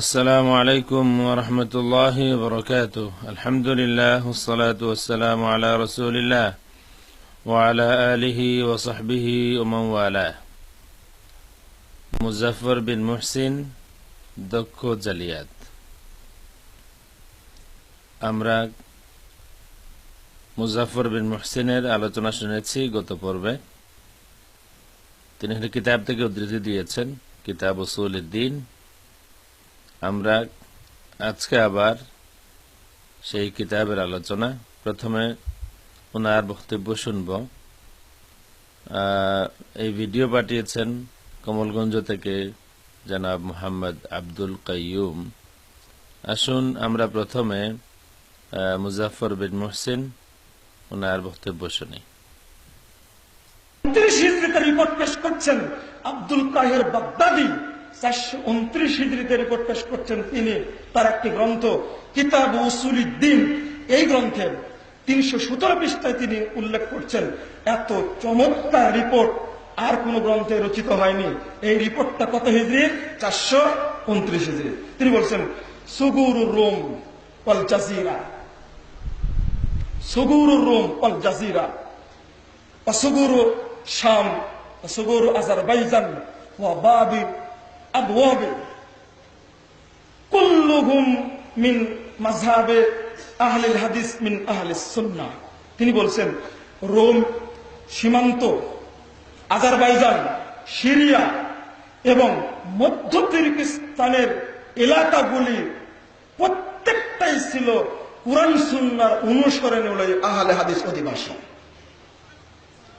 السلام عليكم ورحمة الله وبركاته الحمد لله والصلاة والسلام على رسول الله وعلى آله وصحبه ومن والاه মুজাফর বিন মুহসিন দক্ষ জালিয়াত আমরা মুজাফর বিন মুহসিনের আলোচনা শুনেছি গত পর্বে তিনি একটি কিতাব থেকে উদ্ধৃতি দিয়েছেন কিতাব উসুল দিন আমরা আজকে আবার সেই কিতাবের আলোচনা। প্রথমে ওনার বক্তব্য শুনব। এই ভিডিও পাঠিয়েছেন কমলগঞ্জ থেকে জনাব মোহাম্মদ আব্দুল কাইয়ুম। আসুন আমরা প্রথমে মুজাফর বিন মোহসিন ওনার বক্তব্য শুনি। রিপোর্ট পেশ করছেন আব্দুল কাহের বাগদাদি। চারশো উনত্রিশ হিজড়িতে রেকর্ড পেশ করছেন তিনি, তার একটি গ্রন্থ, কিতাব উসুলিদ্দিন এই গ্রন্থে তিনশো সতেরো পৃষ্ঠায় তিনি উল্লেখ করছেন, এত চমৎকার রিপোর্ট, আর কোন গ্রন্থে রচিত হয়নি। এই রিপোর্টটা কত হিজড়ি? চারশো উনত্রিশ হিজড়ি। তিনি বলছেন সুগুর রোম পল জাজিরা। সুগুর রোম পল জাজিরা। অসুগুর শাম, অসুগুর আজারবাইজান আবওয়াবে। কুল্লুহুম মিন মাযহাবে আহলিল হাদিস মিন আহলিস সুন্নাহ তিনি বলছেন, রোম সীমান্ত, আজারবাইজান, সিরিয়া এবং মধ্য তুর্কিস্তানের এলাকাগুলি প্রত্যেকটাই ছিল কোরআন সুন্নার অনুসরণে হল আহলে হাদিস অধিবাসী।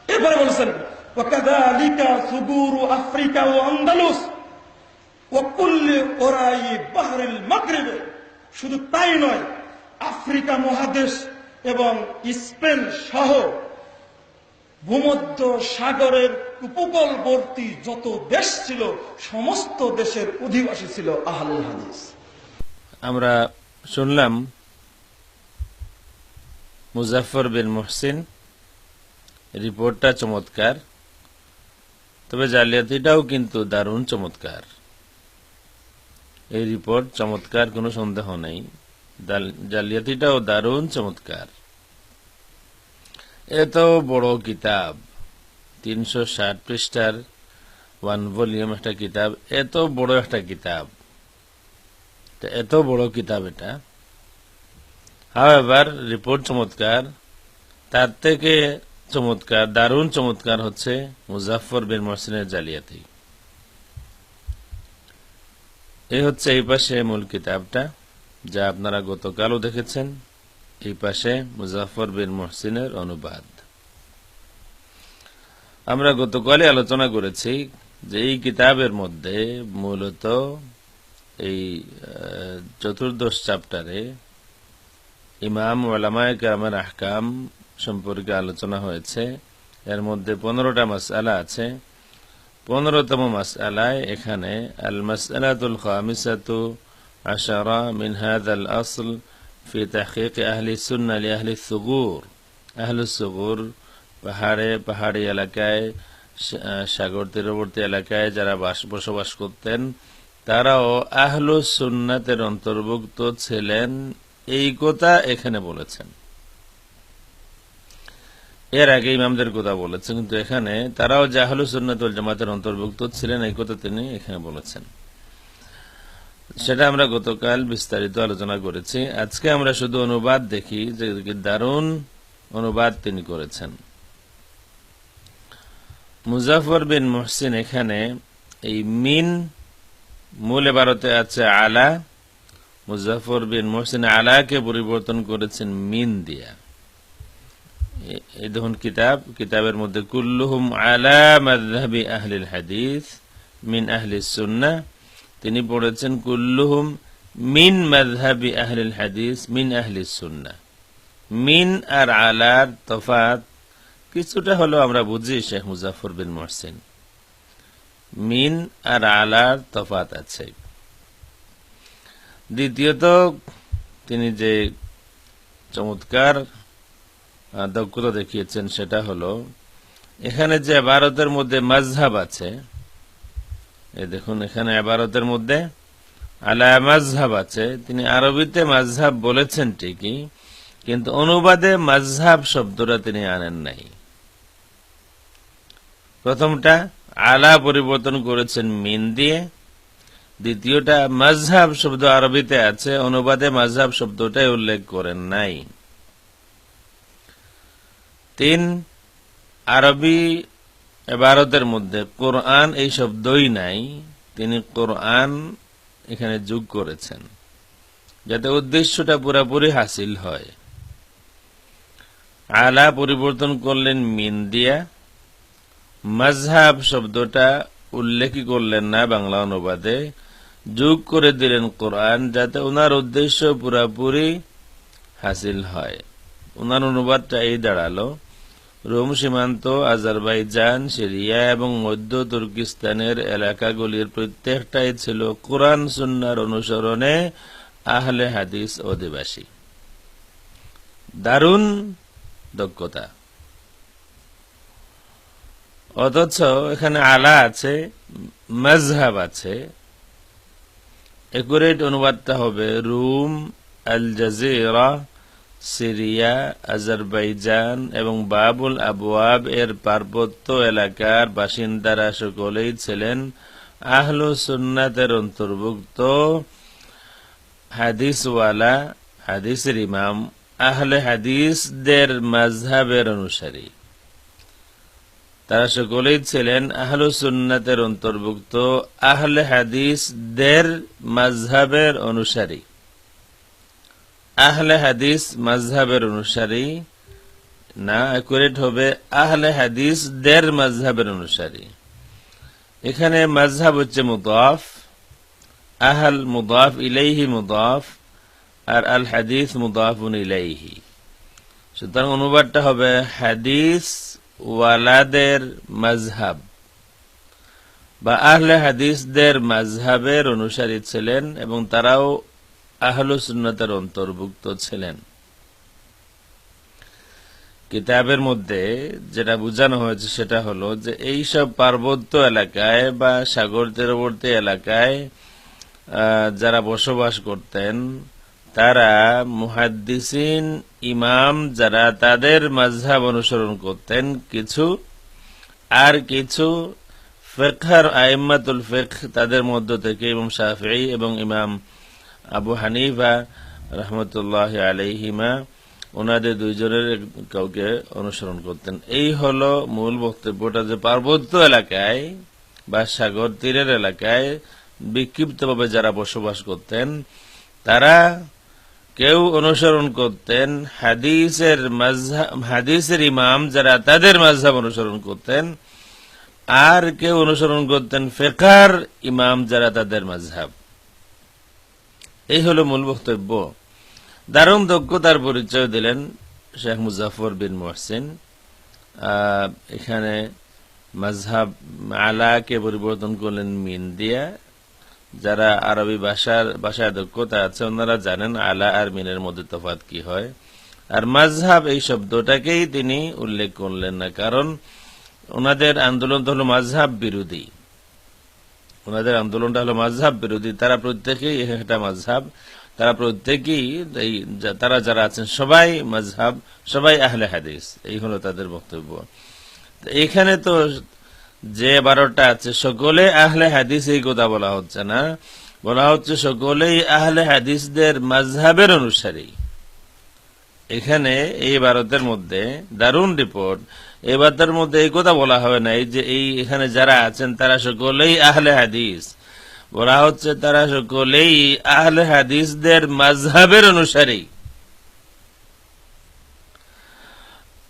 এরপরে বলছেন আফ্রিকা ও আন্দালুস। শুধু তাই নয়, আফ্রিকা মহাদেশ এবং স্পেন সহ ভূমধ্য সাগরের উপকূলবর্তী যত দেশ ছিল, সমস্ত দেশের অধিবাসী ছিল আহলুল হাদিস। আমরা শুনলাম মুজাফর বিন মোহসিন, রিপোর্টটা চমৎকার, তবে জালিয়াতিটাও কিন্তু দারুণ চমৎকার। এই রিপোর্ট চমৎকার, কোনো সন্দেহ নেই। জালিয়াতিটাও দারুণ চমৎকার। এত বড় কিতাব, তিনশো ষাট পৃষ্ঠার ওয়ান ভলিউম একটা কিতাব এত বড় একটা কিতাব। এত বড় কিতাব এটা। হাওয়েভার রিপোর্ট চমৎকার, তার থেকে চমৎকার, দারুণ চমৎকার হচ্ছে মুজাফর বিন মহসিনের জালিয়াতি। এই হচ্ছে এই পাশে মূল কিতাবটা, যা আপনারা গতকালও দেখেছেন। এই পাশে মুজাফর বিন মহসিনের অনুবাদ। আমরা গতকালই আলোচনা করেছি যে এই কিতাবের মধ্যে মূলত এই চতুর্দশ চ্যাপ্টারে ইমাম ওলামায় কেরামের আহকাম সম্পর্কে আলোচনা হয়েছে। এর মধ্যে পনেরোটা মাসআলা আছে। পনেরোতম মাসআলায় এখানে আল মাসআলাতুল খামিসাতু আশারা মিন হাদাল আসল ফি তাহকিক আহলি সুন্নাহ লি আহলি সুগুর। আহলু সুগুর পাহাড়ে, পাহাড়ি এলাকায় সাগর তীরবর্তী এলাকায় যারা বাস, বসবাস করতেন, তারাও আহলু সুন্নাতের অন্তর্ভুক্ত ছিলেন, এই কথা এখানে বলেছেন। এর আগে ইমামদের কথা বলেছেন, কিন্তু এখানে তারাও জাহালু সুন্নাতুল জামাতের অন্তর্ভুক্ত ছিলেন, এই কথা তিনি এখানে বলেছেন। সেটা আমরা গতকাল বিস্তারিত আলোচনা করেছি। আজকে আমরা শুধু অনুবাদ দেখি যে দারুণ অনুবাদ তিনি করেছেন। মুজাফর বিন মুহসিন এখানে এই মিন মূল ভারতে আছে আলা। মুজাফর বিন মোহসিন আলাকে পরিবর্তন করেছেন মিন দিয়া। এই দেখুন কিতাব, কিতাবের মধ্যে কুল্লুহুম আলা মাযহাবি আহলিল হাদিস মিন আহলি সুন্নাহ তিনি পড়েছেন কুল্লুহুম মিন মাযহাবি আহলিল হাদিস মিন আহলি সুন্নাহ মিন আর আলার তফাত কিছুটা হলো আমরা বুঝি, শেখ মুজাফর বিন মোহসিন। মিন আর আলার তফাত আছে। দ্বিতীয়ত, তিনি যে চমৎকার দক্ষতা দেখিয়েছেন, সেটা হলো, এখানে যে ভারতের মধ্যে মাঝহাব আছে, এই দেখুন, এখানে ভারতের মধ্যে আলা মাজহাব আছে, তিনি আরবিতে মাজহাব বলেছেন ঠিকই, কিন্তু অনুবাদে মাজহাব শব্দটা তিনি আনেন নাই। প্রথমটা, আলা পরিবর্তন করেছেন মিন দিয়ে, দ্বিতীয়টা মাজহাব শব্দ আরবিতে আছে, অনুবাদে মাজহাব শব্দটাই উল্লেখ করেন নাই। তিন আরবি এবারতের মধ্যে কোরআন এই শব্দই নাই, তিনি কোরআন এখানে যোগ করেছেন। যাতে উদ্দেশ্যটা পুরাপুরি হাসিল হয়। আলা পরিবর্তন করলেন মিন দিয়া। মাজহাব শব্দটা উল্লেখই করলেন না বাংলা অনুবাদে। যোগ করে দিলেন কোরআন যাতে ওনার উদ্দেশ্য পুরাপুরি হাসিল হয়। ওনার অনুবাদটা এই দাঁড়াল। রোম সীমান্ত, আজারবাইজান, সিরিয়া এবং মধ্য তুর্কিস্তানের এলাকাগুলির প্রত্যেকটাই ছিল কোরআন সুন্নার অনুসরণে আহলে হাদিস অধিবাসী। দারুণ দক্ষতা। অথচ এখানে আলা আছে মজহাব আছে। একুরেট অনুবাদটা হবে রুম আল জাজিরা সিরিয়া, আজারবাইজান এবং বাবুল আবওয়াব এর পার্বত্য এলাকার বাসিন্দারা সকলেই ছিলেন আহলু সুন্নাতের অন্তর্ভুক্ত। হাদিসওয়ালা, হাদিসের ইমাম, আহলে হাদিসদের মাঝহাবের অনুসারী। তারা সকলেই ছিলেন আহলু সুন্নাতের অন্তর্ভুক্ত, আহলে হাদিসদের মাঝহাবের অনুসারী। আহলে হাদিস মাঝহাবের অনুসারী। না অ্যাকুরেট হবে আহলে হাদিস দের মাঝহাবের অনুসারী। এখানে মাঝহাব হচ্ছে মুদাফ, আহল মুদাফ ইলাইহি মুদাফ, আর আল হাদিস মুদাফুন ইলাইহি। সুতরাং অনুবাদটা হবে হাদিস ওয়ালাদের মাঝহাব বা আহলে হাদিসদের মাঝহাবের অনুসারী ছিলেন এবং তারাও আহলু সুন্নতের অন্তর্ভুক্ত ছিলেন। কিতাবের মধ্যে যেটা বোঝানো হয়েছে সেটা হলো যে এই সব পার্বত্য এলাকায় বা সাগর তীরবর্তী এলাকায় যারা বসবাস করতেন, তারা মুহাদ্দিসিন ইমাম যারা তাদের মাঝহাব অনুসরণ করতেন, কিছু আর কিছু ফেখার আইম্মাতুল ফেখ তাদের মধ্য থেকে ইমাম শাফি এবং ইমাম আবু হানিফা রহমতুল্লাহ আলাইহিমা ওনাদের দুইজনের কাউকে অনুসরণ করতেন। এই হলো মূল বক্তব্যটা যে পার্বত্য এলাকায় বা সাগর তীরের এলাকায় বিক্ষিপ্তভাবে যারা বসবাস করতেন, তারা কেউ অনুসরণ করতেন। হাদিসের হাদিসের ইমাম যারা, তাদের মাঝহাব অনুসরণ করতেন। আর কেউ অনুসরণ করতেন ফেকার ইমাম যারা, তাদের মাঝহাব এই হলো মূল বক্তব্য। দারুণ দক্ষতার পরিচয় দিলেন শেখ মুজাফর বিন মোহসিন। এখানে মাঝহাব আলাকে পরিবর্তন করলেন মিন দিয়া। যারা আরবি ভাষার, ভাষায় দক্ষতা আছে, ওনারা জানেন আলা আর মিনের মধ্যে তফাত কি হয়। আর মাঝহাব এই শব্দটাকেই তিনি উল্লেখ করলেন না, কারণ ওনাদের আন্দোলন তো হল মাঝহাব বিরোধী। ওনাদের আন্দোলনটা হলো মাঝহাব বিরোধী। তারা প্রত্যেকেই একটা মাঝহাব তারা প্রত্যেকেই এই তারা যারা আছেন, সবাই মাঝহাব সবাই আহলে হাদিস। এই হলো তাদের বক্তব্য। এখানে তো যে বারোটা আছে, সকলে আহলে হাদিস এই কথা বলা হচ্ছে না। বলা হচ্ছে সকলেই আহলে হাদিসদের মাঝহাবের অনুসারী। এখানে এই ভারতের মধ্যে দারুণ রিপোর্ট এই বার্তার মধ্যে এই কথা বলা হবে না, এই যে এই এখানে যারা আছেন তারা সকলেই আহলে হাদিস। বলা হচ্ছে তারা সকলেই আহলে হাদিসদের মাঝহাবের অনুসারী।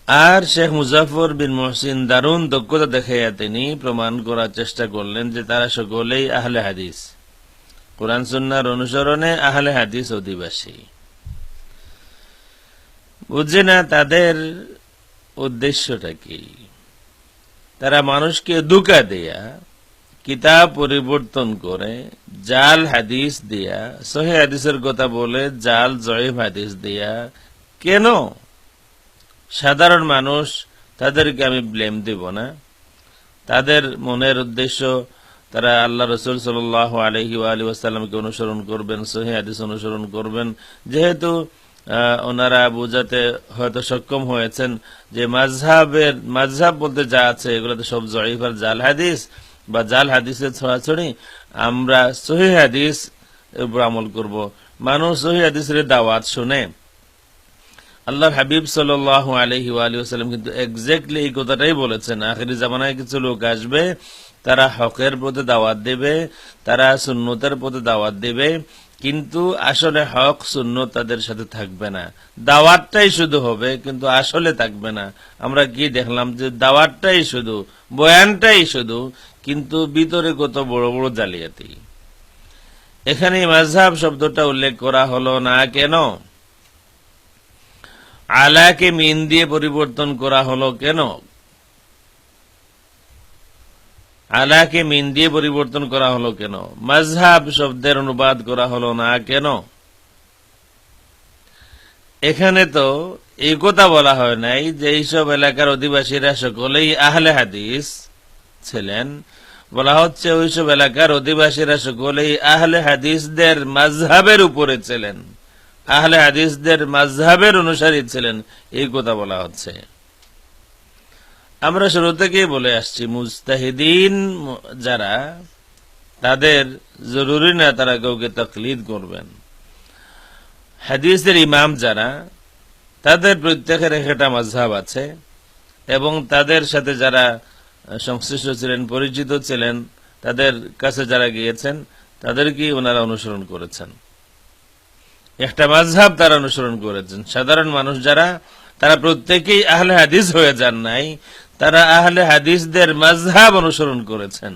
আর শেখ মুজাফর বিন মহসিন দারুণ দক্ষতা দেখাইয়া তিনি প্রমাণ করার চেষ্টা করলেন যে তারা সকলেই আহলে হাদিস। কোরআন সুন্নার অনুসরণে আহলে হাদিস অধিবাসী। বুঝছে না তাদের উদ্দেশ্যটা কি? তারা মানুষকে দুকা দেয়া, কিতাব পরিবর্তন করে, জাল হাদিস দিয়া, সহে হাদিসের কথা বলে জাল জয়ীব হাদিস দিয়া। কেন? সাধারণ মানুষ তাদেরকে আমি ব্লেম দেব না। তাদের মনের উদ্দেশ্য, তারা আল্লাহ রসুল সাল আলহি আলী ওয়াসাল্লামকে অনুসরণ করবেন, সহি হাদিস অনুসরণ করবেন। যেহেতু ওনারা বোঝাতে হয়তো সক্ষম হয়েছেন যে মাঝহাবের, মাঝহাব বলতে যা আছে, এগুলোতে সব জয়ীফ আর জাল হাদিস বা জাল হাদিসের ছড়াছড়ি আমরা সহি হাদিস উপর আমল করব। মানুষ সহি হাদিসের দাওয়াত শুনে। আল্লাহর হাবিব সাল আলহি আসাল্লাম কিন্তু এক্স্যাক্টলি এই কথাটাই বলেছেন, আখেরি জামানায় কিছু লোক আসবে, তারা হকের পথে দাওয়াত দেবে, তারা সুন্নতের পথে দাওয়াত দেবে কিন্তু আসলে হক সুন্নত তাদের সাথে থাকবে না। দাওয়াতটাই শুধু হবে, কিন্তু আসলে থাকবে না। আমরা কি দেখলাম যে দাওয়াতটাই শুধু, বয়ানটাই শুধু, কিন্তু ভিতরে কত বড় বড় জালিয়াতি। এখানে মাঝহাব শব্দটা উল্লেখ করা হলো না কেন? আলাকে মিন দিয়ে পরিবর্তন করা হলো কেন? আলাকে মিন দিয়ে পরিবর্তন করা হলো কেন? মাঝহাব শব্দের অনুবাদ করা হলো না কেন? এখানে তো এই কথা বলা হয় নাই যে এইসব এলাকার অধিবাসীরা সকলেই আহলে হাদিস ছিলেন। বলা হচ্ছে ওইসব এলাকার অধিবাসীরা সকলেই আহলে হাদিসদের মাঝহাবের উপরে ছিলেন। আহলে হাদিসদের মাঝহাবের অনুসারী ছিলেন, এই কথা বলা হচ্ছে। আমরা শুরু থেকেই বলে আসছি মুস্তাহিদিন যারা, তাদের জরুরি না তারা কাউকে তকলিদ করবেন। হাদিসের ইমাম যারা, তাদের প্রত্যেকের একটা মাঝহাব আছে এবং তাদের সাথে যারা সংশ্লিষ্ট ছিলেন, পরিচিত ছিলেন, তাদের কাছে যারা গিয়েছেন তাদেরকে ওনারা অনুসরণ করেছেন। একটা মাঝহাব তারা অনুসরণ করেছেন। সাধারণ মানুষ যারা, তারা প্রত্যেকেই আহলে হাদিস হয়ে যান নাই তারা আহলে হাদিসদের মাঝহাব অনুসরণ করেছেন।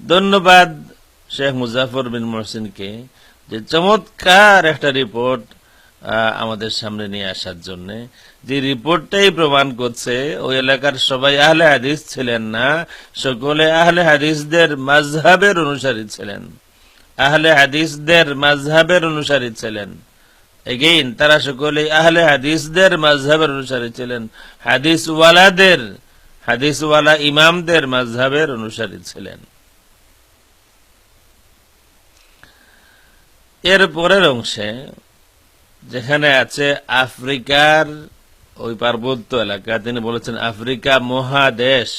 ধন্যবাদ শেখ মুজাফর বিন মহসিনকে যে চমৎকার একটা রিপোর্ট আমাদের সামনে নিয়ে আসার জন্য। যে রিপোর্টটাই প্রমাণ করছে, ওই এলাকার সবাই আহলে হাদিস ছিলেন না, সকলে আহলে হাদিসদের মাঝহাবের অনুসারী ছিলেন। আহলে হাদিসদের মাঝহাবের অনুসারী ছিলেন। এগেইন তারা সকলে আহলে হাদিসদের মাঝহাবের অনুসারী ছিলেন। হাদিসওয়ালাদের, হাদিসওয়ালা ইমামদের মাঝহাবের অনুসারী ছিলেন। এর পরের অংশে, যেখানে আছে আফ্রিকার ওই পার্বত্য এলাকা, তিনি বলেছেন, আফ্রিকা মহাদেশ।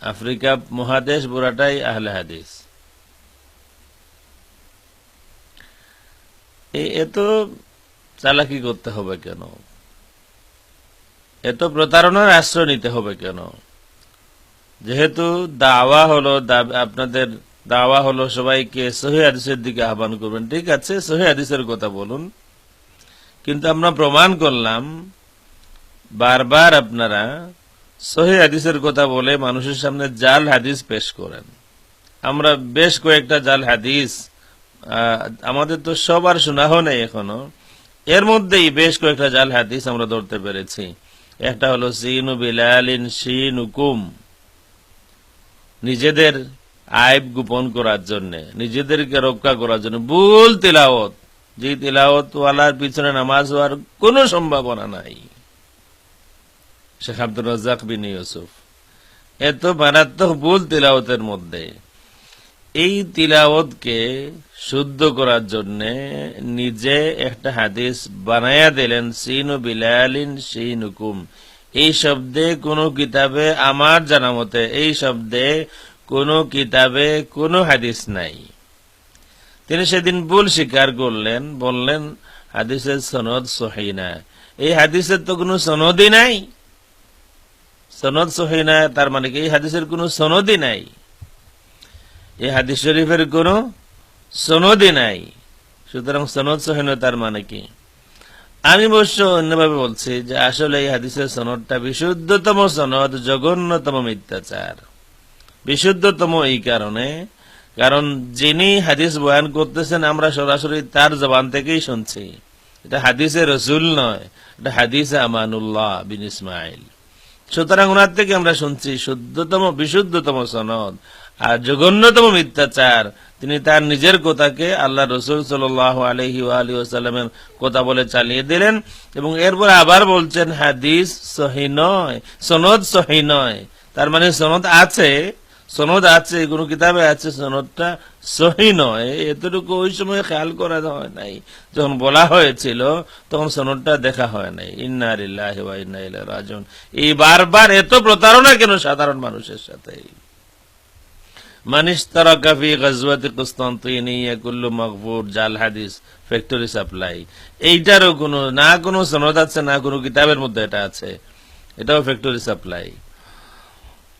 আফ্রিকা মহাদেশ বুড়াটাই আহলে হাদিস। এত চালাকি করতে হবে কেন? এত প্রতারণার আশ্রয় নিতে হবে কেন? যেহেতু দাওয়া হলো আপনাদের দাওয়া হলো, সবাইকে সহি হাদিসের দিকে আহ্বান করবেন। ঠিক আছে, সহি হাদিসের কথা বলুন। কিন্তু আমরা প্রমাণ করলাম, বারবার আপনারা সহি হাদিসের কথা বলে মানুষের সামনে জাল হাদিস পেশ করেন। আমরা বেশ কয়েকটা জাল হাদিস আমাদের তো সবার শোনা হয় নাই এখনও। এর মধ্যেই বেশ কয়েকটা জাল হাদিস আমরা ধরতে পেরেছি। একটা হলো, সিনু বিলালিন শিন উকুম নিজেদের আইব গোপন করার জন্য, নিজেদেরকে রক্ষা করার জন্য। ভুল তিলাওত যে তিলাওত ওয়ালার পিছনে নামাজ হওয়ার কোনো সম্ভাবনা নাই। শেখ আব্দুল রাজাক বিন ইউসুফ, এত মারাত্মক ভুল তিলাওতের মধ্যে। এই তিলাওতকে শুদ্ধ করার জন্য নিজে একটা হাদিস বানায়া দিলেন, সিন বিলালিন সিন হুকুম এই শব্দে কোন কিতাবে আমার জানা মতে এই শব্দে কোন কিতাবে কোনো হাদিস নাই। তিনি সেদিন ভুল স্বীকার করলেন, বললেন, হাদিসের সনদ সহিনা এই হাদিসের তো কোনো সনদই নাই। সনদ সহিনা তার মানে কি? এই হাদিসের কোনো সনদই নাই। এই হাদিস শরীফের কোন সনদই নাই। সুতরাং সনদ সহীনতার মানে কি? আমি অবশ্য অন্যভাবে বলছি যে আসলে এই হাদিসের সনদটা বিশুদ্ধতম সনদ, জঘন্যতম মিথ্যাচার। বিশুদ্ধতম এই কারণে, কারণ যিনি হাদিস বয়ান করতেছেন, আমরা সরাসরি তার জবান থেকেই শুনছি। এটা হাদিসে রসুল নয়, এটা হাদিসে আমানুল্লাহ বিন ইসমাইল। সুতরাং ওনার থেকে আমরা শুনছি শুদ্ধতম, বিশুদ্ধতম সনদ। আর জঘন্যতম মিথ্যাচার, তিনি তার নিজের কথাকে আল্লাহ রসুল সাল আলহি আলী ওসাল্লামের কথা বলে চালিয়ে দিলেন এবং এরপর আবার বলছেন, হাদিস সহি নয়, সনদ সহি নয়। তার মানে সনদ আছে সনদ আছে, কোনো কিতাবে আছে, সনদটা সহি নয়। এতটুকু ওই সময় খেয়াল করা হয় নাই। যখন বলা হয়েছিল, তখন সনদটা দেখা হয় নাই। ইন্না লিল্লাহি ওয়া ইন্না ইলাইহি রাজিউন। এই বারবার এত প্রতারণা কেন সাধারণ মানুষের সাথে? মানিস তারাকা ফি গাজওয়াতি কুস্তান্তিনিয়া কুল্লু মাগফুর জাল হাদিস ফ্যাক্টরি সাপ্লাই এইটারও কোনো না কোনো সনদ আছে, না কোনো কিতাবের মধ্যে এটা আছে। এটাও ফ্যাক্টরি সাপ্লাই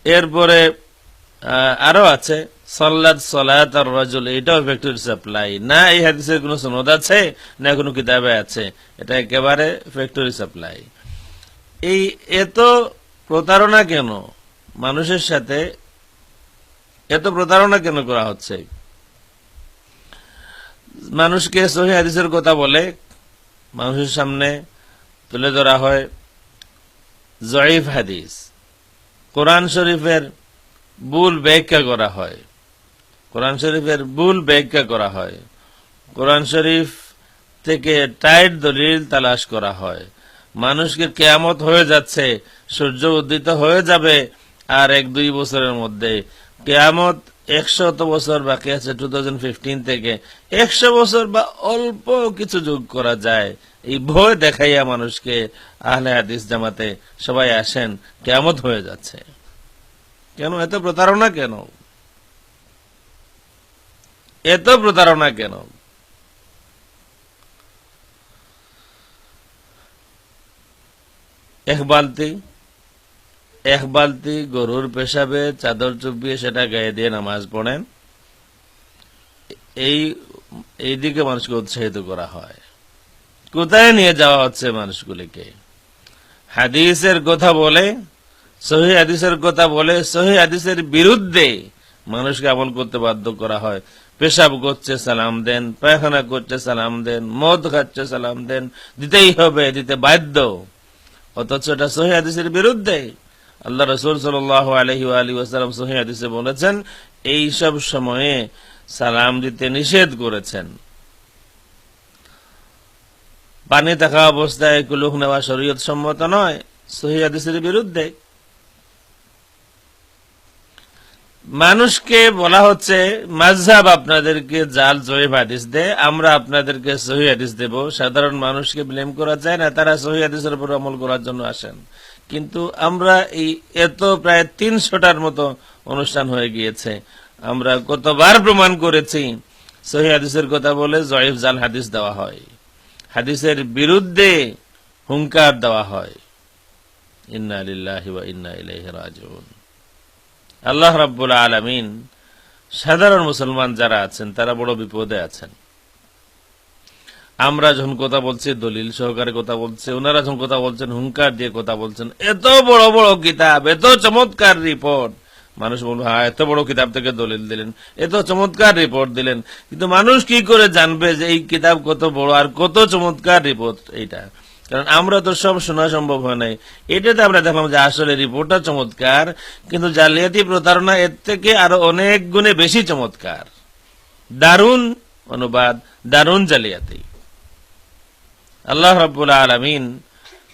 এরপরে আরও আছে সল্লাদ সলাত আর রজল, এটাও ফ্যাক্টরি সাপ্লাই না এই হাদিসের কোনো সনদ আছে, না কোনো কিতাবে আছে। এটা একেবারে ফ্যাক্টরি সাপ্লাই এই এত প্রতারণা কেন? মানুষের সাথে এত প্রতারণা কেন করা হচ্ছে? মানুষকে সহি হাদিসের কথা বলে, মানুষের সামনে তুলে ধরা হয় জয়ীফ হাদিস। কোরআন শরীফের ভুল ব্যাখ্যা করা হয়। কোরআন শরীফের ভুল ব্যাখ্যা করা হয়। কোরআন শরীফ থেকে টাইট দলিল তালাশ করা হয়। মানুষকে কেয়ামত হয়ে যাচ্ছে, সূর্য উদ্দিত হয়ে যাবে, আর এক দুই বছরের মধ্যে কেয়ামত একশত বছর বাকি আছে টু থেকে। একশো বছর বা অল্প কিছু যোগ করা যায়। এই ভয় দেখাইয়া মানুষকে আহলে হাদিস জামাতে সবাই আসেন, কেয়ামত হয়ে যাচ্ছে। কেন? এত প্রতারণা কেন? এত প্রতারণা কেন? এক বালতি এক বালতি গরুর পেশাবে চাদর চুপিয়ে সেটা গায়ে দিয়ে নামাজ পড়েন। এই এই দিকে মানুষকে উৎসাহিত করা হয়। কোথায় নিয়ে যাওয়া হচ্ছে মানুষগুলিকে? হাদিসের কথা বলে, সহি হাদিসের কথা বলে, সহি হাদিসের বিরুদ্ধে মানুষকে আমল করতে বাধ্য করা হয়। পেশাব করছে, সালাম দেন, পায়খানা করছে, সালাম দেন, মদ খাচ্ছে, সালাম দেন, দিতেই হবে, দিতে বাধ্য। অথচ এটা সহি হাদিসের বিরুদ্ধে। আল্লাহ রসুল সাল আলহি আলী ওয়াসালাম সহি হাদিসে বলেছেন, এই সব সময়ে সালাম দিতে নিষেধ করেছেন। পানি থাকা অবস্থায় কুলুক নেওয়া শরীয়ত সম্মত নয়, সহি হাদিসের বিরুদ্ধে। মানুষকে বলা হচ্ছে মাঝহাব আপনাদেরকে জাল জয়ীব হাদিস দে, আমরা আপনাদেরকে সহি হাদিস দেব। সাধারণ মানুষকে ব্লেম করা যায় না, তারা সহি হাদিসের উপর আমল করার জন্য আসেন। কিন্তু আমরা এই এত প্রায় তিনশোটার মতো অনুষ্ঠান হয়ে গিয়েছে। আমরা কতবার প্রমাণ করেছি, সহি হাদিসের কথা বলে জয়ীফ জাল হাদিস দেওয়া হয়। হাদিসের বিরুদ্ধে হুঙ্কার দেওয়া হয়। ইন্না লিল্লাহি ওয়া ইন্না আল্লাহ রাব্বুল আলামিন সাধারণ মুসলমান যারা আছেন, তারা বড় বিপদে আছেন। আমরা যখন কথা বলছি, দলিল সহকারে কথা বলছে, ওনারা যখন কথা বলছেন, হুঙ্কার দিয়ে কথা বলছেন, এত বড় বড় কিতাব, এত চমৎকার রিপোর্ট। মানুষ বলবে হ্যাঁ এত বড় কিতাব থেকে দলিল দিলেন, এত চমৎকার রিপোর্ট দিলেন। কিন্তু মানুষ কি করে জানবে যে এই কিতাব কত বড় আর কত চমৎকার রিপোর্ট এইটা? কারণ আমরা তো সব শোনা সম্ভব হয় নাই। এটাতে আমরা দেখলাম যে আসলে রিপোর্টটা চমৎকার, কিন্তু জালিয়াতি প্রতারণা এর থেকে আরও অনেক গুণে বেশি চমৎকার। দারুণ অনুবাদ, দারুণ জালিয়াতি। আল্লাহ রাব্বুল আলামিন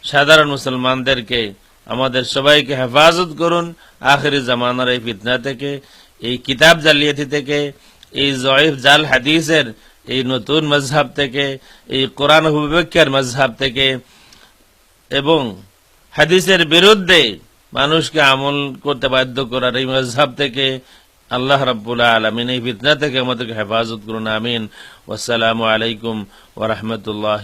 সাধারণ মুসলমানদেরকে, আমাদের সবাইকে হেফাজত করুন আখেরি জামানার এই ফিতনা থেকে, এই কিতাব জালিয়াতি থেকে, এই জয়ীফ জাল হাদিসের এই নতুন মজহাব থেকে, এই কোরআন হুবিবেক্ষার মজহাব থেকে এবং হাদিসের বিরুদ্ধে মানুষকে আমল করতে বাধ্য করার এই মজহাব থেকে আল্লাহ রাব্বুল আলমিন এই ফিতনা থেকে আমাদেরকে হেফাজত করুন, আমিন। ওয়াসালামু আলাইকুম ওরহমতুল্লাহ